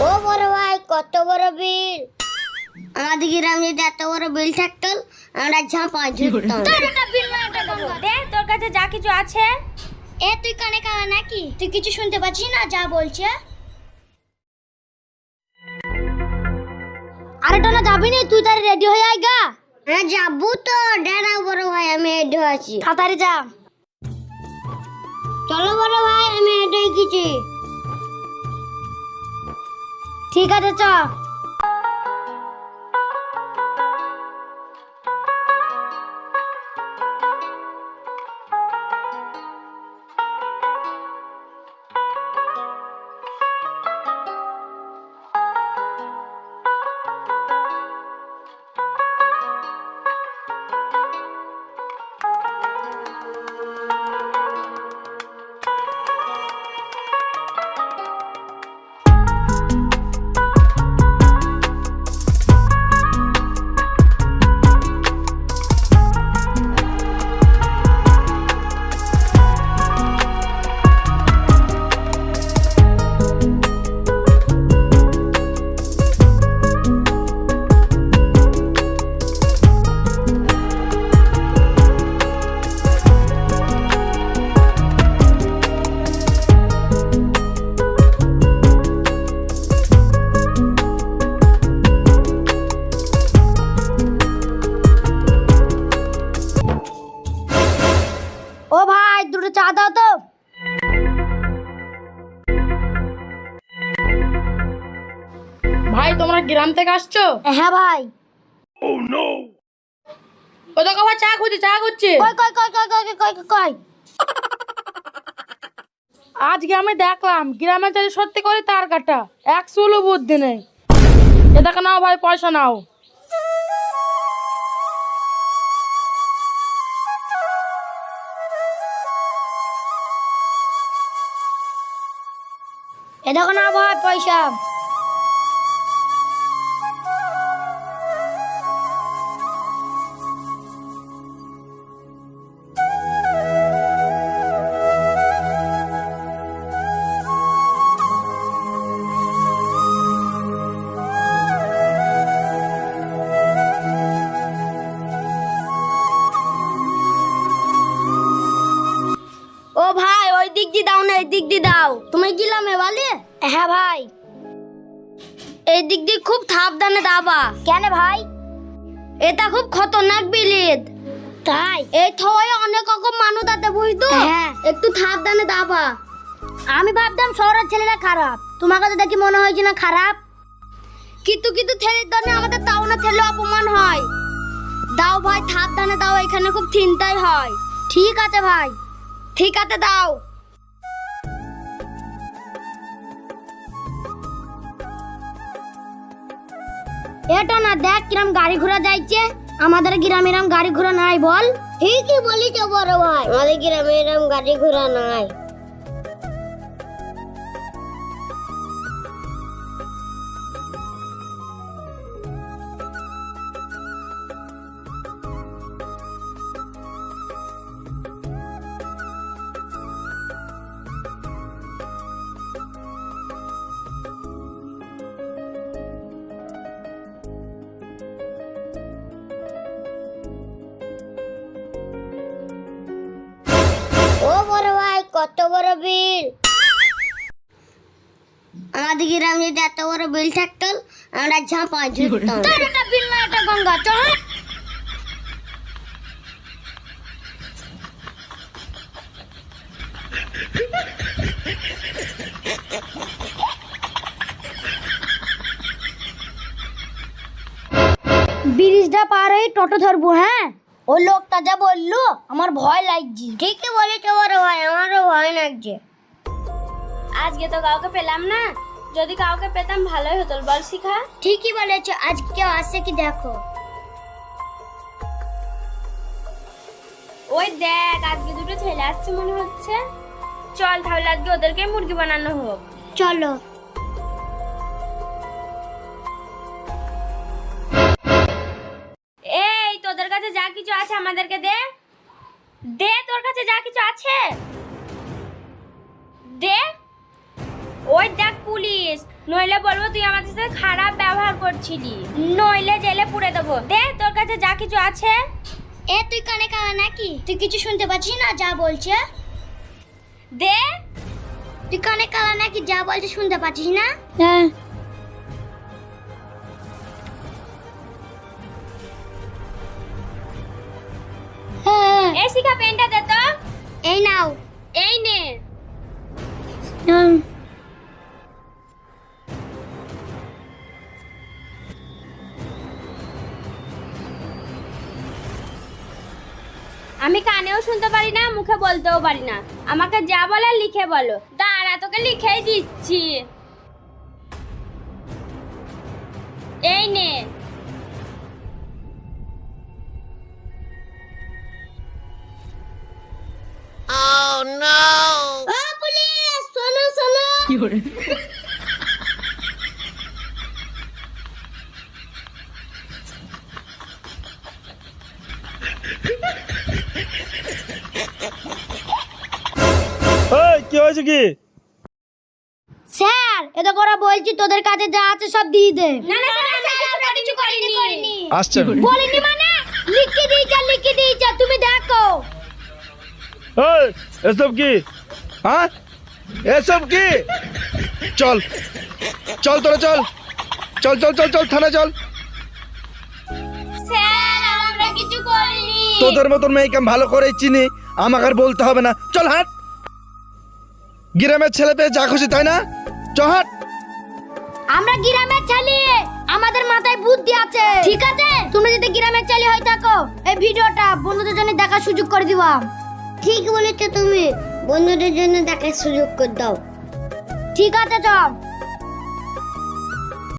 ও বড় ভাই কত বড় বিল? আমাদের গ্রামে যদি এত বড় বিল থাকতো আমরা ঝাঁপা ঝুঁকতাম দে তোর কাছে যা কিছু আছে। এ তুই কানে কানে নাকি? তুই কিছু শুনতে পাচ্ছিস না যা বলছে? আরে টানা যাবি নি তুই তার রেডি হয়ে আয় গা। হ্যাঁ যাব তো। ডেরা বড় ভাই আমি এডে আছি। তাড়াতাড়ি যা। চলো বড় ভাই আমি এটাই কিছু ঠিক আছে চ। ভাই তোমরা গ্রাম থেকে আসছো? হ্যাঁ ভাই। ও নো ও দেখো ভাই চা খুঁজে চা খুঁজছে। কই কই কই কই কই কই কই আজকে আমি দেখলাম গ্রামে চারি সত্যি করে তার কাটা। এক চুলো বুদ্ধি নেই। এ দেখো নাও ভাই পয়সা নাও। এ দেখো নাও ভাই পয়সা। দিয়ে দাও না এই দিক দিয়ে দাও। তুমি গেলাম এবারে হ্যাঁ ভাই। এই দিক দিয়ে খুব সাবধানে দাবা। কেন ভাই? এটা খুব খতরনাক বিলিদ। তাই? এই থয়ে অনেক রকম মানুষ আছে বুঝতো? হ্যাঁ। একটু সাবধানে দাবা। আমি ভাবতাম শহরের ছেলেরা খারাপ। তোমার কাছে দেখি মনে হয়েছে না খারাপ? কিন্তু কিন্তু ছেলের জন্য আমাদের তাও না ছেলে অপমান হয়। দাও ভাই সাবধানে দাও এখানে খুব চিন্তাই হয়। ঠিক আছে ভাই। ঠিক আছে দাও। এটা না দেখ কিরম গাড়ি ঘোড়া যাইছে। আমাদের গ্রামে এরম গাড়ি ঘোড়া নাই বল। ঠিকই বলিছ বড় ভাই। আমাদের গ্রামে এরম গাড়ি ঘোড়া নাই। কত বড় বিল? আমাদের গ্রামে যদি এত বড় বিল থাকতো আমরা ঝাঁপা ঝুঁকতাম এটা বিল না এটা গঙ্গা চল। ব্রিজটা পার হয়ে টোটো ধরবো হ্যাঁ? ওই লোকটা যা বলল আমার ভয় লাগছে। ঠিকই বলেছ বড় ভাই আমারও ভয় লাগছে। আজকে তো কাউকে পেলাম না। যদি কাউকে পেতাম ভালোই হতো। বল শিখা। ঠিকই বলেছ আজকে কেউ আসছে কি দেখো? ওই দেখ আজকে দুটো ছেলে আসছে মনে হচ্ছে। চল তাহলে আজকে ওদেরকে মুরগি বানানো হোক। চলো। কাছে যা কিছু আছে আমাদেরকে দে। দে তোর কাছে যা কিছু আছে। দে। ওই দেখ পুলিশ নইলে বলব তুই আমাদের সাথে খারাপ ব্যবহার করছিলি। নইলে জেলে পুড়ে দেবো। দে তোর কাছে যা কিছু আছে। এ তুই কানে কানা নাকি? তুই কিছু শুনতে পাচ্ছিস না? যা বলছে। দে। তুই কানে কালা নাকি? যা বলছে শুনতে পাচ্ছিস না? হ্যাঁ। শিখা পেনটা দে তো এই নাও এই নে আমি কানেও শুনতে পারি না মুখে বলতেও পারি না। আমাকে যা বলে লিখে বলো। দাঁড়া তোকে লিখেই দিচ্ছি। এই নে। ও পুলিশ শোনো শোনো। এই কি হয়েছে কি? স্যার এটা করে বলছি তোদের কাছে যা আছে সব দিয়ে দে। না না স্যার আমরা কিছু করিনি। আসছে। বলিনি মানে? লিখে দিয়েছে লিখে দিয়েছে তুমি এসব কি? হ্যাঁ? এসব কি? চল চল তোরা চল। চল চল চল চল থানা চল। তোদের মতন মেয়েকে ভালো করেই চিনি আমাকে আর বলতে হবে না। চল হাট। গ্রামের ছেলে পেয়ে যা খুশি তাই না? চ হাট। আমরা গ্রামের ছেলে আমাদের মাথায় বুদ্ধি আছে। ঠিক আছে? তুমি যদি গ্রামের ছেলে হয়ে থাকো এই ভিডিওটা বন্ধুদের জন্য দেখার সুযোগ করে দিবা। ঠিক বলেছ তুমি। বন্ধুদের জন্য দেখার সুযোগ করে দাও। ঠিক আছে চল।